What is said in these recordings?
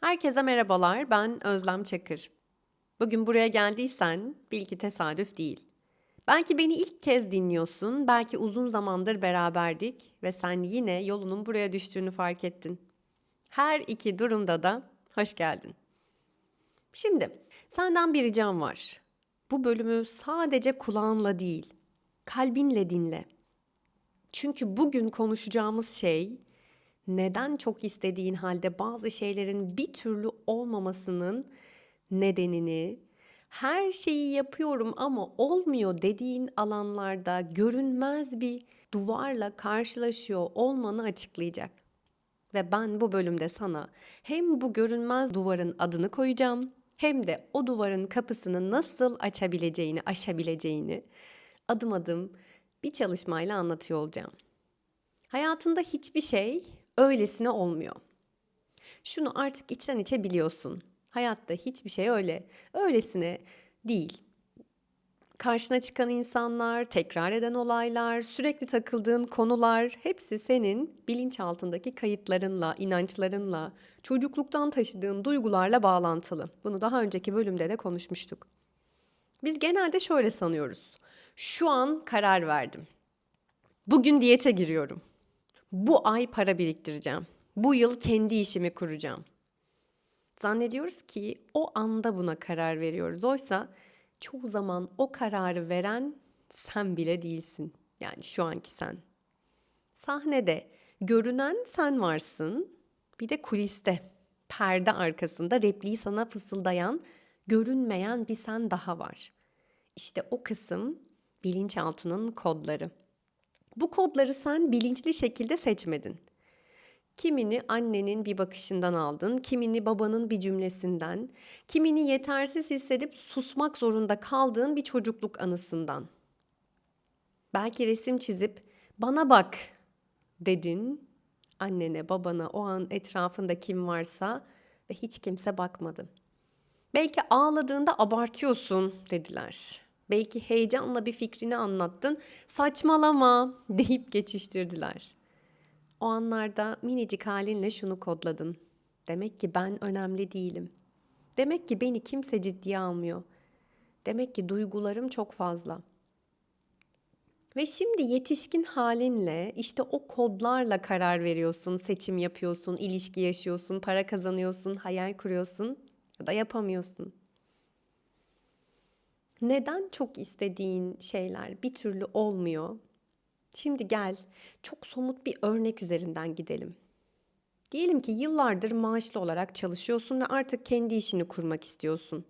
Herkese merhabalar, ben Özlem Çakır. Bugün buraya geldiysen bil ki tesadüf değil. Belki beni ilk kez dinliyorsun, belki uzun zamandır beraberdik ve sen yine yolunun buraya düştüğünü fark ettin. Her iki durumda da hoş geldin. Şimdi senden bir ricam var. Bu bölümü sadece kulağınla değil, kalbinle dinle. Çünkü bugün konuşacağımız şey neden çok istediğin halde bazı şeylerin bir türlü olmamasının nedenini, her şeyi yapıyorum ama olmuyor dediğin alanlarda görünmez bir duvarla karşılaşıyor olmanı açıklayacak. Ve ben bu bölümde sana hem bu görünmez duvarın adını koyacağım hem de o duvarın kapısını nasıl açabileceğini, aşabileceğini adım adım bir çalışmayla anlatıyor olacağım. Hayatında hiçbir şey öylesine olmuyor. Şunu artık içten içe biliyorsun. Hayatta hiçbir şey öyle, öylesine değil. Karşına çıkan insanlar, tekrar eden olaylar, sürekli takıldığın konular hepsi senin bilinçaltındaki kayıtlarınla, inançlarınla, çocukluktan taşıdığın duygularla bağlantılı. Bunu daha önceki bölümde de konuşmuştuk. Biz genelde şöyle sanıyoruz. Şu an karar verdim. Bugün diyete giriyorum. Bu ay para biriktireceğim. Bu yıl kendi işimi kuracağım. Zannediyoruz ki o anda buna karar veriyoruz. Oysa çoğu zaman o kararı veren sen bile değilsin. Yani şu anki sen. Sahnede görünen sen varsın. Bir de kuliste, perde arkasında repliği sana fısıldayan, görünmeyen bir sen daha var. İşte o kısım bilinçaltının kodları. Bu kodları sen bilinçli şekilde seçmedin. Kimini annenin bir bakışından aldın, kimini babanın bir cümlesinden, kimini yetersiz hissedip susmak zorunda kaldığın bir çocukluk anısından. Belki resim çizip bana bak dedin annene, babana, o an etrafında kim varsa ve hiç kimse bakmadı. Belki ağladığında abartıyorsun dediler. Belki heyecanla bir fikrini anlattın. Saçmalama deyip geçiştirdiler. O anlarda minicik halinle şunu kodladın. Demek ki ben önemli değilim. Demek ki beni kimse ciddiye almıyor. Demek ki duygularım çok fazla. Ve şimdi yetişkin halinle işte o kodlarla karar veriyorsun, seçim yapıyorsun, ilişki yaşıyorsun, para kazanıyorsun, hayal kuruyorsun ya da yapamıyorsun. Neden çok istediğin şeyler bir türlü olmuyor? Şimdi gel çok somut bir örnek üzerinden gidelim. Diyelim ki yıllardır maaşlı olarak çalışıyorsun ve artık kendi işini kurmak istiyorsun.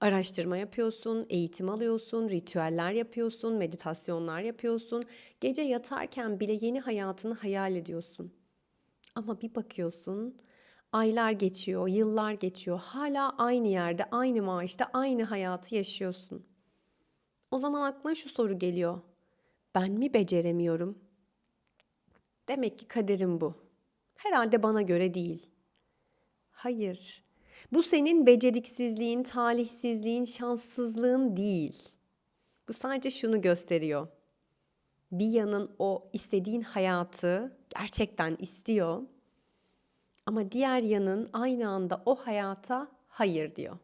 Araştırma yapıyorsun, eğitim alıyorsun, ritüeller yapıyorsun, meditasyonlar yapıyorsun. Gece yatarken bile yeni hayatını hayal ediyorsun. Ama bir bakıyorsun, aylar geçiyor, yıllar geçiyor. Hala aynı yerde, aynı maaşta, aynı hayatı yaşıyorsun. O zaman aklına şu soru geliyor. Ben mi beceremiyorum? Demek ki kaderim bu. Herhalde bana göre değil. Hayır. Bu senin beceriksizliğin, talihsizliğin, şanssızlığın değil. Bu sadece şunu gösteriyor. Bir yanın o istediğin hayatı gerçekten istiyor ama diğer yanın aynı anda o hayata hayır diyor.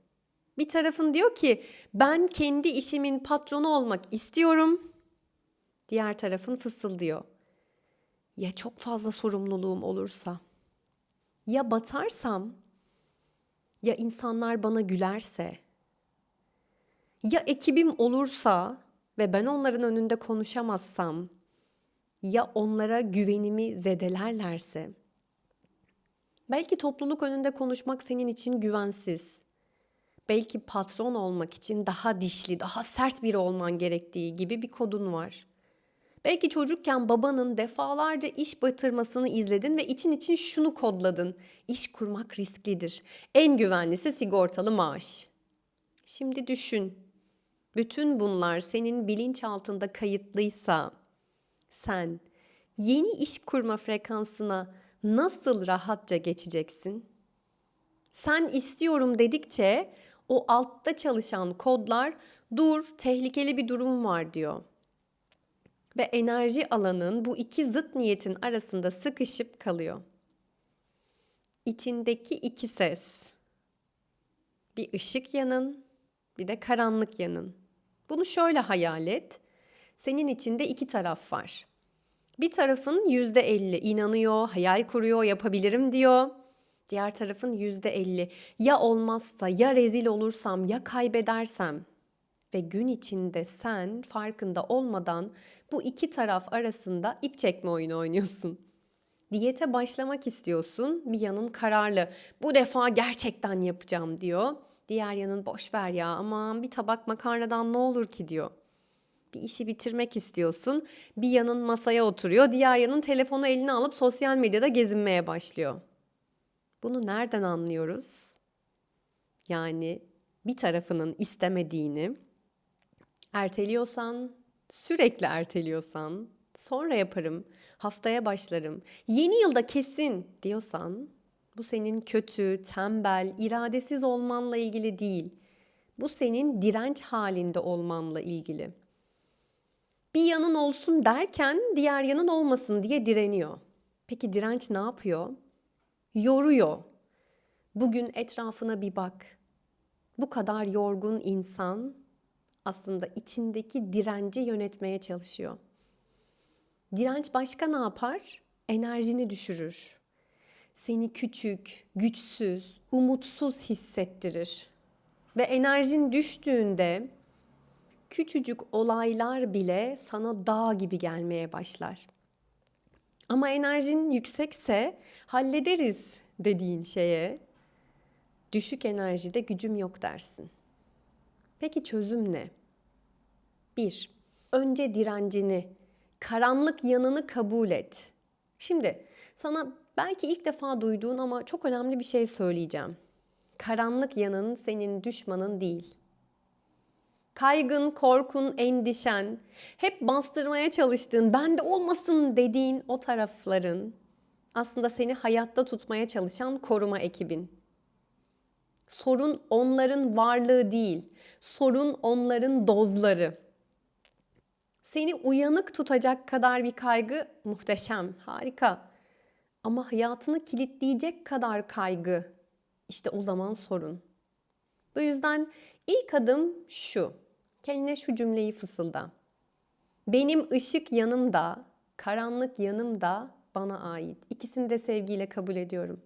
Bir tarafın diyor ki ben kendi işimin patronu olmak istiyorum. Diğer tarafın fısıldıyor. Ya çok fazla sorumluluğum olursa? Ya batarsam? Ya insanlar bana gülerse? Ya ekibim olursa ve ben onların önünde konuşamazsam? Ya onlara güvenimi zedelerlerse? Belki topluluk önünde konuşmak senin için güvensiz. Belki patron olmak için daha dişli, daha sert biri olman gerektiği gibi bir kodun var. Belki çocukken babanın defalarca iş batırmasını izledin ve için için şunu kodladın. İş kurmak risklidir. En güvenlisi sigortalı maaş. Şimdi düşün. Bütün bunlar senin bilinç altında kayıtlıysa sen yeni iş kurma frekansına nasıl rahatça geçeceksin? Sen istiyorum dedikçe o altta çalışan kodlar dur tehlikeli bir durum var diyor. Ve enerji alanın bu iki zıt niyetin arasında sıkışıp kalıyor. içindeki iki ses. Bir ışık yanın, bir de karanlık yanın. Bunu şöyle hayal et. Senin içinde iki taraf var. Bir tarafın yüzde elli inanıyor, hayal kuruyor, yapabilirim diyor. Diğer tarafın yüzde elli ya olmazsa, ya rezil olursam, ya kaybedersem. Ve gün içinde sen farkında olmadan bu iki taraf arasında ip çekme oyunu oynuyorsun. Diyete başlamak istiyorsun, bir yanın kararlı. Bu defa gerçekten yapacağım diyor. Diğer yanın boş ver ya aman bir tabak makarnadan ne olur ki diyor. Bir işi bitirmek istiyorsun. Bir yanın masaya oturuyor, diğer yanın telefonu eline alıp sosyal medyada gezinmeye başlıyor. Bunu nereden anlıyoruz? Yani bir tarafının istemediğini erteliyorsan, sürekli erteliyorsan, sonra yaparım, haftaya başlarım, yeni yılda kesin diyorsan bu senin kötü, tembel, iradesiz olmanla ilgili değil. Bu senin direnç halinde olmanla ilgili. Bir yanın olsun derken diğer yanın olmasın diye direniyor. Peki direnç ne yapıyor? Yoruyor. Bugün etrafına bir bak. Bu kadar yorgun insan aslında içindeki direnci yönetmeye çalışıyor. Direnç başka ne yapar? Enerjini düşürür. Seni küçük, güçsüz, umutsuz hissettirir. Ve enerjin düştüğünde küçücük olaylar bile sana dağ gibi gelmeye başlar. Ama enerjin yüksekse hallederiz dediğin şeye düşük enerjide gücüm yok dersin. Peki çözüm ne? Bir, önce direncini, karanlık yanını kabul et. Şimdi sana belki ilk defa duyduğun ama çok önemli bir şey söyleyeceğim. Karanlık yanın senin düşmanın değil. Kaygın, korkun, endişen, hep bastırmaya çalıştığın, bende olmasın dediğin o tarafların aslında seni hayatta tutmaya çalışan koruma ekibin. Sorun onların varlığı değil, sorun onların dozları. Seni uyanık tutacak kadar bir kaygı muhteşem, harika. Ama hayatını kilitleyecek kadar kaygı işte o zaman sorun. Bu yüzden ilk adım şu. Kendine şu cümleyi fısılda. Benim ışık yanımda, karanlık yanımda bana ait. İkisini de sevgiyle kabul ediyorum.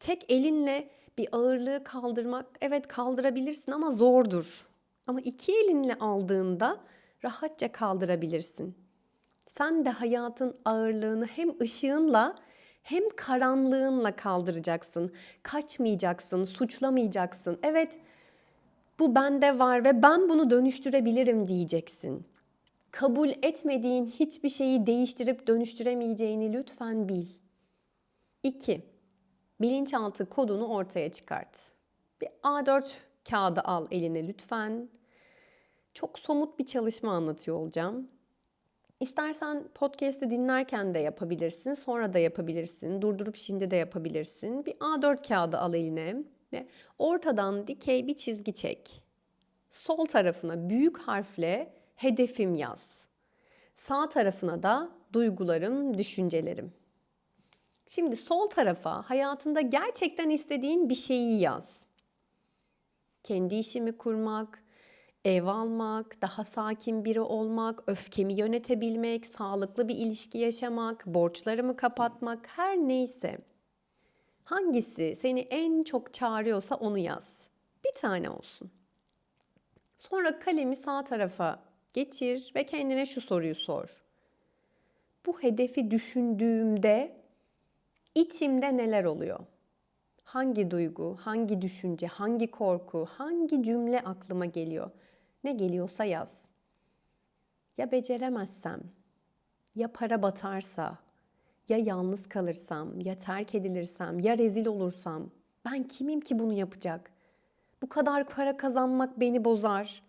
Tek elinle bir ağırlığı kaldırmak evet kaldırabilirsin ama zordur. Ama iki elinle aldığında rahatça kaldırabilirsin. Sen de hayatın ağırlığını hem ışığınla hem karanlığınla kaldıracaksın. Kaçmayacaksın, suçlamayacaksın. Evet, bu bende var ve ben bunu dönüştürebilirim diyeceksin. Kabul etmediğin hiçbir şeyi değiştirip dönüştüremeyeceğini lütfen bil. 2. Bilinçaltı kodunu ortaya çıkart. Bir A4 kağıdı al eline lütfen. Çok somut bir çalışma anlatıyor olacağım. İstersen podcast'i dinlerken de yapabilirsin, sonra da yapabilirsin, durdurup şimdi de yapabilirsin. Bir A4 kağıdı al eline ve ortadan dikey bir çizgi çek. Sol tarafına büyük harfle hedefim yaz. Sağ tarafına da duygularım, düşüncelerim. Şimdi sol tarafa hayatında gerçekten istediğin bir şeyi yaz. Kendi işimi kurmak, ev almak, daha sakin biri olmak, öfkemi yönetebilmek, sağlıklı bir ilişki yaşamak, borçlarımı kapatmak her neyse. Hangisi seni en çok çağırıyorsa onu yaz. Bir tane olsun. Sonra kalemi sağ tarafa geçir ve kendine şu soruyu sor. Bu hedefi düşündüğümde içimde neler oluyor? Hangi duygu, hangi düşünce, hangi korku, hangi cümle aklıma geliyor? Ne geliyorsa yaz. Ya beceremezsem, ya para batarsa, ya yalnız kalırsam, ya terk edilirsem, ya rezil olursam ben kimim ki bunu yapacak? Bu kadar para kazanmak beni bozar.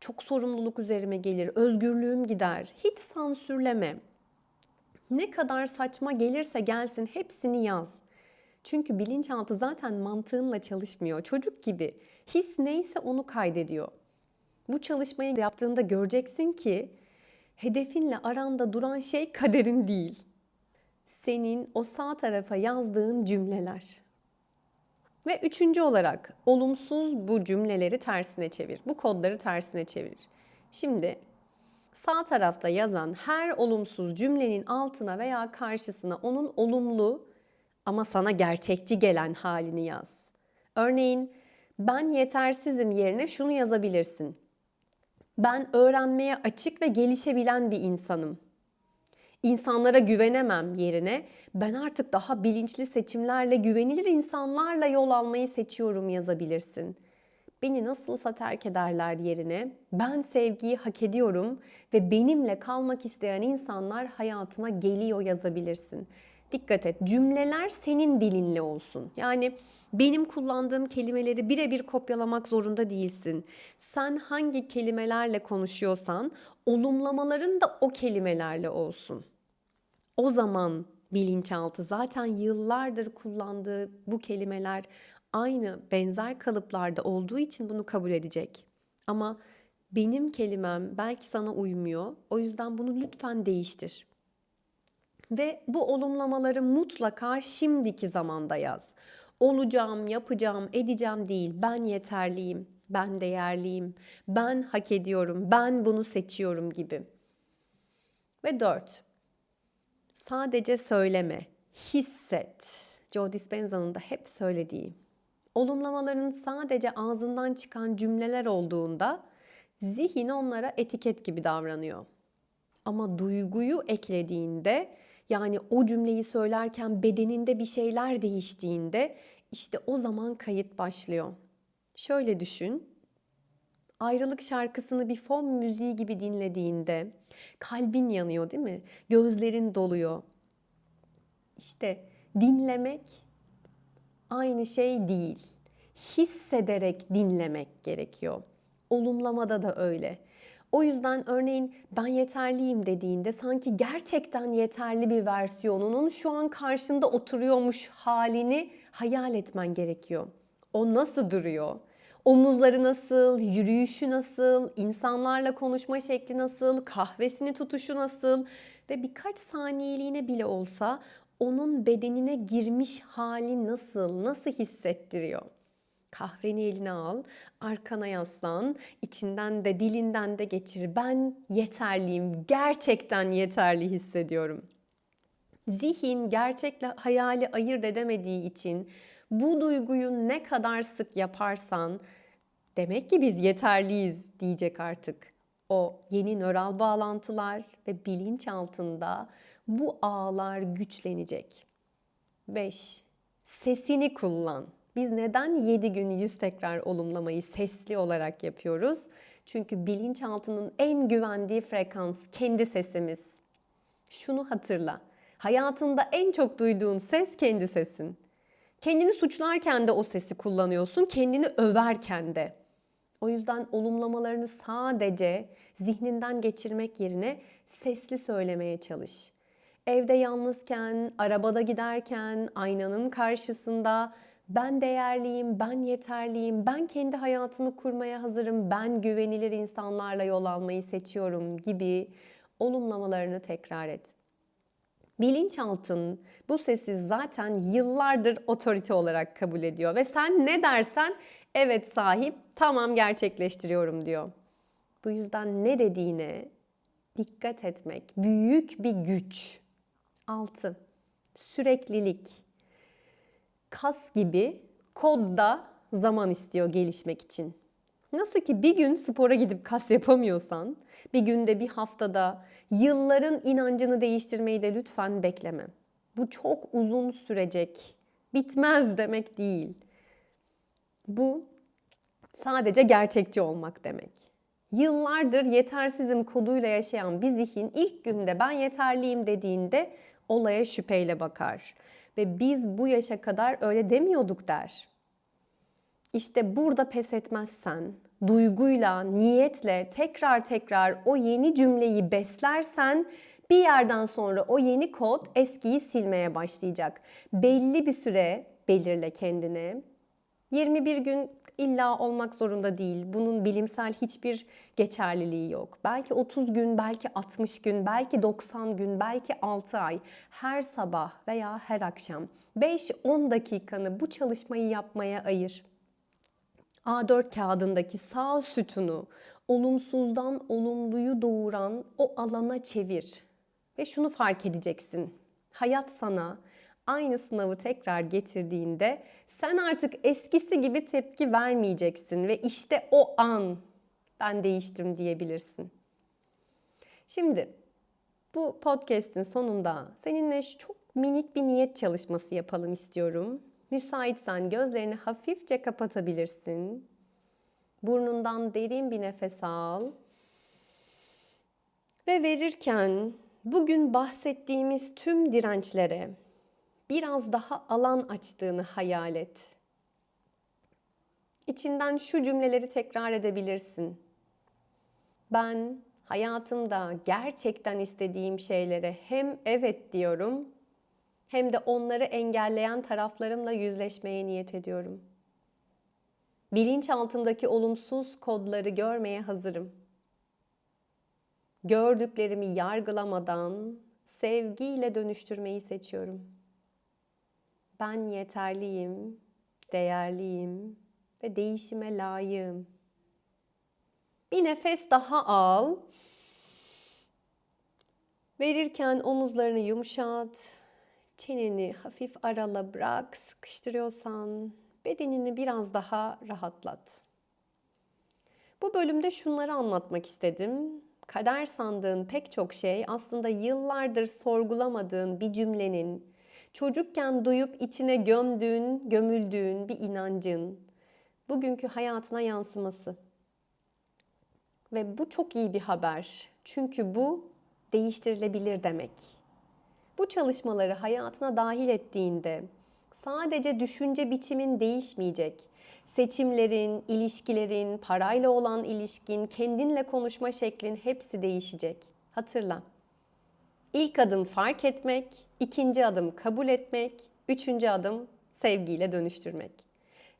Çok sorumluluk üzerime gelir, özgürlüğüm gider. Hiç sansürleme. Ne kadar saçma gelirse gelsin hepsini yaz. Çünkü bilinçaltı zaten mantığınla çalışmıyor. Çocuk gibi his neyse onu kaydediyor. Bu çalışmayı yaptığında göreceksin ki hedefinle aranda duran şey kaderin değil. Senin o sağ tarafa yazdığın cümleler. Ve üçüncü olarak olumsuz bu cümleleri tersine çevir. Bu kodları tersine çevir. Şimdi sağ tarafta yazan her olumsuz cümlenin altına veya karşısına onun olumlu ama sana gerçekçi gelen halini yaz. Örneğin ben yetersizim yerine şunu yazabilirsin. Ben öğrenmeye açık ve gelişebilen bir insanım. İnsanlara güvenemem yerine ben artık daha bilinçli seçimlerle güvenilir insanlarla yol almayı seçiyorum yazabilirsin. Beni nasılsa terk ederler yerine ben sevgiyi hak ediyorum ve benimle kalmak isteyen insanlar hayatıma geliyor yazabilirsin. Dikkat et cümleler senin dilinle olsun. Yani benim kullandığım kelimeleri birebir kopyalamak zorunda değilsin. Sen hangi kelimelerle konuşuyorsan olumlamaların da o kelimelerle olsun. O zaman bilinçaltı zaten yıllardır kullandığı bu kelimeler aynı benzer kalıplarda olduğu için bunu kabul edecek. Ama benim kelimem belki sana uymuyor. O yüzden bunu lütfen değiştir. Ve bu olumlamaları mutlaka şimdiki zamanda yaz. Olacağım, yapacağım, edeceğim değil. Ben yeterliyim, ben değerliyim, ben hak ediyorum, ben bunu seçiyorum gibi. Ve dört, sadece söyleme, hisset. Joe Dispenza'nın da hep söylediği. Olumlamaların sadece ağzından çıkan cümleler olduğunda zihin onlara etiket gibi davranıyor. Ama duyguyu eklediğinde yani o cümleyi söylerken bedeninde bir şeyler değiştiğinde işte o zaman kayıt başlıyor. Şöyle düşün. Ayrılık şarkısını bir fon müziği gibi dinlediğinde kalbin yanıyor değil mi? Gözlerin doluyor. İşte dinlemek aynı şey değil. Hissederek dinlemek gerekiyor. Olumlamada da öyle. O yüzden örneğin ben yeterliyim dediğinde sanki gerçekten yeterli bir versiyonunun şu an karşında oturuyormuş halini hayal etmen gerekiyor. O nasıl duruyor? Omuzları nasıl, yürüyüşü nasıl, insanlarla konuşma şekli nasıl, kahvesini tutuşu nasıl ve birkaç saniyeliğine bile olsa onun bedenine girmiş hali nasıl, nasıl hissettiriyor? Kahveni eline al, arkana yaslan, içinden de dilinden de geçir. Ben yeterliyim, gerçekten yeterli hissediyorum. Zihin gerçekle hayali ayırt edemediği için bu duyguyu ne kadar sık yaparsan demek ki biz yeterliyiz diyecek artık. O yeni nöral bağlantılar ve bilinç altında bu ağlar güçlenecek. 5. Sesini kullan. Biz neden 7 gün 100 tekrar olumlamayı sesli olarak yapıyoruz? Çünkü bilinçaltının en güvendiği frekans kendi sesimiz. Şunu hatırla. Hayatında en çok duyduğun ses kendi sesin. Kendini suçlarken de o sesi kullanıyorsun, kendini överken de. O yüzden olumlamalarını sadece zihninden geçirmek yerine sesli söylemeye çalış. Evde yalnızken, arabada giderken, aynanın karşısında ben değerliyim, ben yeterliyim, ben kendi hayatımı kurmaya hazırım, ben güvenilir insanlarla yol almayı seçiyorum gibi olumlamalarını tekrar et. Bilinçaltın bu sesi zaten yıllardır otorite olarak kabul ediyor ve sen ne dersen evet sahip tamam gerçekleştiriyorum diyor. Bu yüzden ne dediğine dikkat etmek büyük bir güç. 6. Süreklilik. Kas gibi kodda zaman istiyor gelişmek için. Nasıl ki bir gün spora gidip kas yapamıyorsan, bir günde bir haftada yılların inancını değiştirmeyi de lütfen bekleme. Bu çok uzun sürecek. Bitmez demek değil. Bu sadece gerçekçi olmak demek. Yıllardır yetersizim koduyla yaşayan bir zihin ilk günde ben yeterliyim dediğinde olaya şüpheyle bakar. Ve biz bu yaşa kadar öyle demiyorduk der. İşte burada pes etmezsen, duyguyla, niyetle tekrar tekrar o yeni cümleyi beslersen bir yerden sonra o yeni kod eskiyi silmeye başlayacak. Belli bir süre belirle kendine. 21 gün illa olmak zorunda değil. Bunun bilimsel hiçbir geçerliliği yok. Belki 30 gün, belki 60 gün, belki 90 gün, belki 6 ay. Her sabah veya her akşam 5-10 dakikanı bu çalışmayı yapmaya ayır. A4 kağıdındaki sağ sütunu olumsuzdan olumluyu doğuran o alana çevir. Ve şunu fark edeceksin. Hayat sana aynı sınavı tekrar getirdiğinde sen artık eskisi gibi tepki vermeyeceksin ve işte o an ben değiştim diyebilirsin. Şimdi bu podcast'in sonunda seninle çok minik bir niyet çalışması yapalım istiyorum. Müsaitsen gözlerini hafifçe kapatabilirsin. Burnundan derin bir nefes al. Ve verirken bugün bahsettiğimiz tüm dirençlere biraz daha alan açtığını hayal et. İçinden şu cümleleri tekrar edebilirsin. Ben hayatımda gerçekten istediğim şeylere hem evet diyorum hem de onları engelleyen taraflarımla yüzleşmeye niyet ediyorum. Bilinçaltımdaki olumsuz kodları görmeye hazırım. Gördüklerimi yargılamadan sevgiyle dönüştürmeyi seçiyorum. Ben yeterliyim, değerliyim ve değişime layığım. Bir nefes daha al. Verirken omuzlarını yumuşat. Çeneni hafif arala bırak. Sıkıştırıyorsan bedenini biraz daha rahatlat. Bu bölümde şunları anlatmak istedim. Kader sandığın pek çok şey aslında yıllardır sorgulamadığın bir cümlenin, çocukken duyup içine gömdüğün, gömüldüğün bir inancın bugünkü hayatına yansıması. Ve bu çok iyi bir haber. Çünkü bu değiştirilebilir demek. Bu çalışmaları hayatına dahil ettiğinde sadece düşünce biçimin değişmeyecek. Seçimlerin, ilişkilerin, parayla olan ilişkin, kendinle konuşma şeklin hepsi değişecek. Hatırla. İlk adım fark etmek, ikinci adım kabul etmek, üçüncü adım sevgiyle dönüştürmek.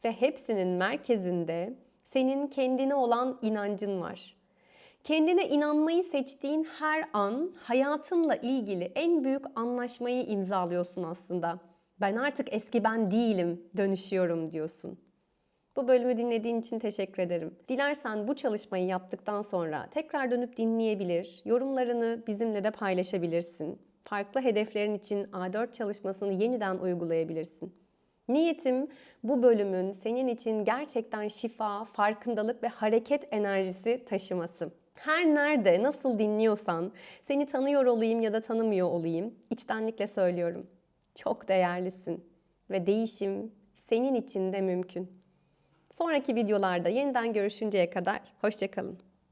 Ve hepsinin merkezinde senin kendine olan inancın var. Kendine inanmayı seçtiğin her an hayatınla ilgili en büyük anlaşmayı imzalıyorsun aslında. Ben artık eski ben değilim, dönüşüyorum diyorsun. Bu bölümü dinlediğin için teşekkür ederim. Dilersen bu çalışmayı yaptıktan sonra tekrar dönüp dinleyebilir, yorumlarını bizimle de paylaşabilirsin. Farklı hedeflerin için A4 çalışmasını yeniden uygulayabilirsin. Niyetim bu bölümün senin için gerçekten şifa, farkındalık ve hareket enerjisi taşıması. Her nerede, nasıl dinliyorsan, seni tanıyor olayım ya da tanımıyor olayım, içtenlikle söylüyorum. Çok değerlisin ve değişim senin için de mümkün. Sonraki videolarda yeniden görüşünceye kadar hoşçakalın.